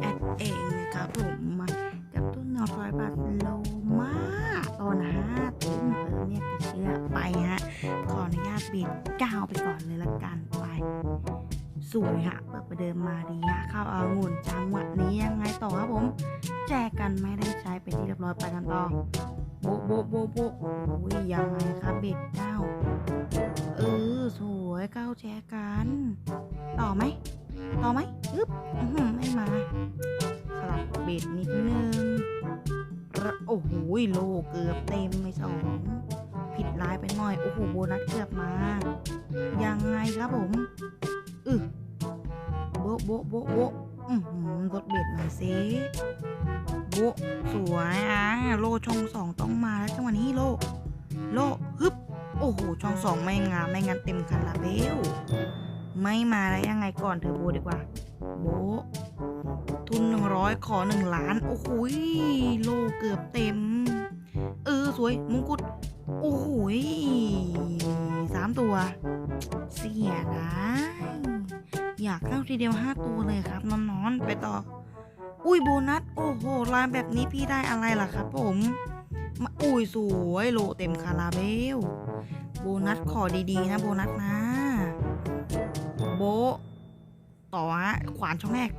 แอดเองนะคะผมกับตุ้นนร้อยบาทโลมาตอนห้าทุ่มเออเนี่ยติเชื้อไปฮะขออนุญาตบิดก้าวไปก่อนเลยละกันไป สวยฮะเปิดประเดิมมาดีฮะเข้าเอางุ่นจังหวะนี้ยังไงต่อครับผม แจกกันไม่ได้ใช้ไปที่เรียบร้อยไปกันต่อโบโบโบโบอุ้ยยังไงครับเบ็ดเก้าเออสวยเก้าแจกกัน ต่อไหม ต่อไหมอึ๊บ เกือบเต็มไปสอง ผิดลายไปหน่อย โอ้โห โบนัสเกือบมา ยังไงครับผมอึโบโบโบโบอือหือลดเบ็ดหน่อยสิโบสวยอะโลช่องสองต้องมาแล้วจังหวะนี้โล โลฮึบโอ้โห ช่องสองไม่งามไม่งั้นเต็มคาราเบลไม่มาแล้วยังไงก่อนเทอโบดีกว่า โบทุนหนึ่งร้อยขอหนึ่งล้าน โอ้โหโลเกือบเต็ม เออสวยมงกุฎโอ้โหสามตัว เสียดายอยากเข้าทีเดียวห้าตัวเลยครับนอนๆไปต่อ อุ้ยโบนัส โอ้โหลายแบบนี้พี่ได้อะไรล่ะครับผมมาอุ้ยสวยโลเต็มคาราเบล โบนัสขอดีๆนะโบนัสนะ โบ ต่อฮะขวานช่องแรก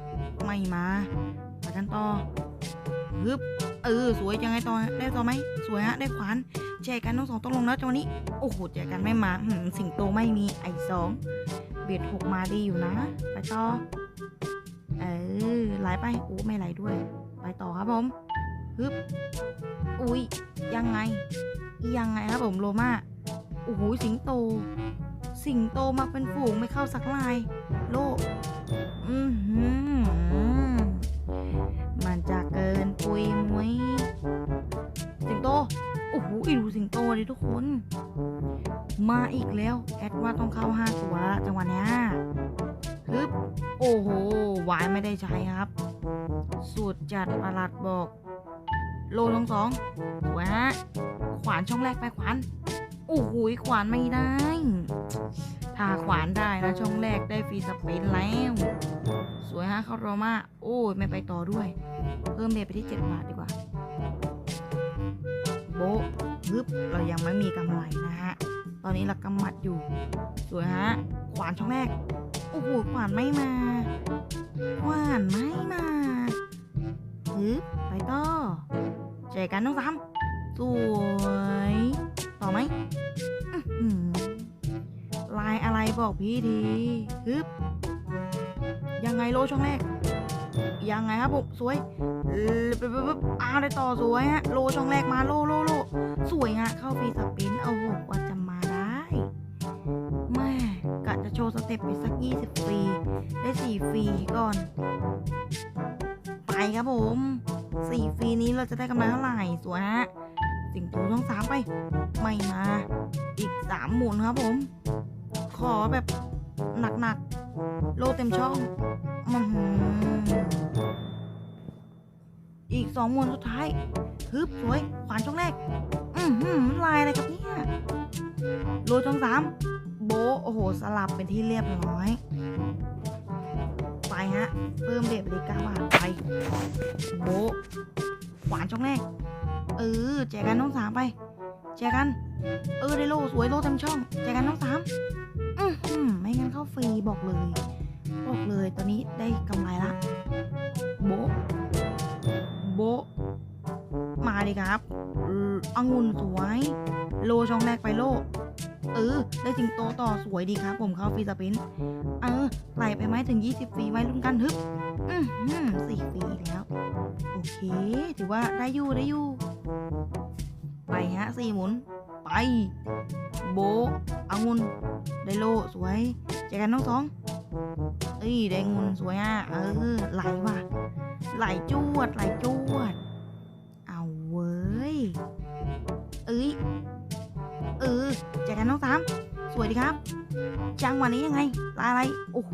ไม่มาไปกันต่อฮึบ เออสวยยังไงต่อได้ต่อไหมสวยฮะได้ขวานแจกกันทั้งสองต้องลงแล้วจังวะนี้โอ้โหแจกกันไม่มาหืมสิงโตไม่มีไอสองเบียดหกมาดีอยู่นะ ไปต่อเออไหลไปโอ้ไม่ไหลด้วย ไปต่อครับผมฮึบอุ้ยยังไง ยังไงครับผมโลมาโอ้โหสิงโต สิงโตมาเป็นฝูงไม่เข้าสักลาย โล มาอีกแล้ว แอดว่าต้องเข้าห้าตัวละจังหวะเนี้ยฮึบโอ้โหหวายไม่ได้ใช้ครับ สูตรจัดประหลัดบอก โลทองสองสวยฮะขวานช่องแรกไปขวานโอ้โหขวานไม่ได้ ถ้าขวานได้นะช่องแรกได้ฟรีสเปนแล้ว สวยฮะเข้ารอมาโอ้ยไม่ไปต่อด้วย เพิ่มเบไปที่ 7 บาทดีกว่า โบะฮึบเรายังไม่มีกำไรนะฮะ ตอนนี้เรากำมัดอยู่ สวยฮะ ขวานช่องแรก โอ้โห ขวานไม่มา ขวานไม่มาฮึบไปต่อเจอกันน้องสามสวย ต่อไหมอื้อหือลายอะไรบอกพี่ทีฮึบยังไงโลช่องแรก ยังไงครับผมสวยเออปึ๊บปึ๊บปึ๊บอ้าวได้ต่อสวยฮะ โลช่องแรกมาโลโลโลสวยฮะ เข้าฟรีสปิน เอาหกว่าจะ ต็ปไปสัก 20 ฟรี ได้ 4 ฟรีก่อน ไปครับผม 4 ฟรีนี้เราจะได้กำไรเท่าไหร่ สวยฮะ สิงโตช่องสามไป ไม่มา อีก 3 หมุนครับผม ขอแบบหนักๆ โลเต็มช่องอีกสองหมุนสุดท้ายฮึบสวย ขวานช่องแรก อือหือลายอะไรครับเนี่ยโลช่องสาม โบะโอ้โห สลับเป็นที่เรียบร้อย ไปฮะ เพิ่มเดบเลยก้าบาทไป โบะขวานช่องแรก เออ แจกกันน้องสามไป แจกกัน เออ ได้โลสวยโลเต็มช่อง แจกกันน้องสามอือหือไม่งั้นเข้าฟรีบอกเลย บอกเลยตอนนี้ได้กำไรละ โบะโบะมาดิครับเออองุ่นสวย โลช่องแรกไปโล เออ ได้สิงโตต่อสวยดีครับผมเข้าฟรีสปิน เออไหลไปไหมถึง 20ฟรีไว้ลุ้นกันฮึบ อือหือสี่ฟรีแล้ว โอเค ถือว่าได้อยู่ได้อยู่ ไปฮะสี่หมุน ไป โบะองุ่นได้โลสวยเจอกันน้องสองเอ้ยได้งุนสวยอะ เออ ไหลว่ะ ไหลจวด ไหลจวด สวยดีครับ จังหวะนี้ยังไงลายอะไร โอ้โห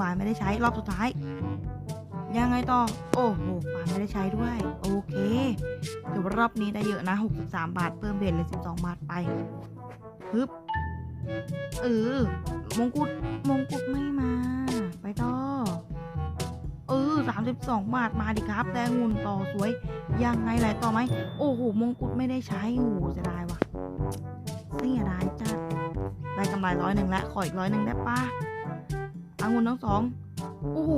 วายไม่ได้ใช้รอบสุดท้าย ยังไงต่อ โอ้โหวายไม่ได้ใช้ด้วย โอเคถือว่ารอบนี้ได้เยอะนะ 63 บาท เพิ่มเบสเลย 12 บาทไปฮึบเออมงกุฎมงกุฎไม่มา ไปต่อ เออสามสิบสองบาทมาดิครับแดงงุ่นต่อสวย ยังไงไหลต่อไหม โอ้โห มงกุฎไม่ได้ใช้โอ้โหจะได้วะ เสียดายจัด ได้กำไรร้อยหนึ่งแล้ว ขออีกร้อยหนึ่งได้ปะอางุนทั้งสอง โอ้โห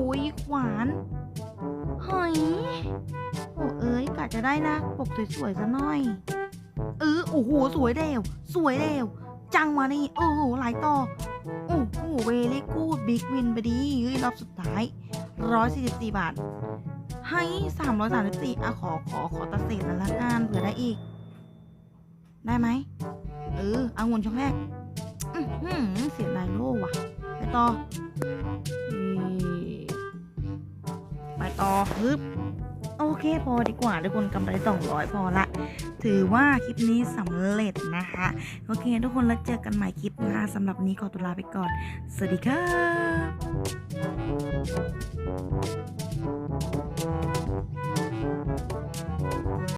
หวานเฮ้ยโอ้เอ้ยกะจะได้นะ ปกสวยๆซะหน่อย เออ โอ้โห สวยเดวสวยเดวจังวะนี่ โอ้โหไหลต่อ โอ้โห เวลี่กูดบิ๊กวินไปดีเฮ้ยรอบสุดท้ายร้อยสี่สิบสี่บาท ให้สามร้อยสามสิบสี่อะขอ ขอ ขอตัดเศษนั้นละกันเผื่อได้อีก ได้ไหม เออเอางุนช่องแรกอื้อหือเสียดายโล่ว่ะ ไปต่อ ไปต่อฮึบโอเคพอดีกว่าทุกคนกำไรสองร้อยพอละ ถือว่าคลิปนี้สำเร็จนะคะ โอเค ทุกคนแล้วเจอกันใหม่คลิปหน้าสำหรับนนี้ขอตัวลาไปก่อน สวัสดีครับ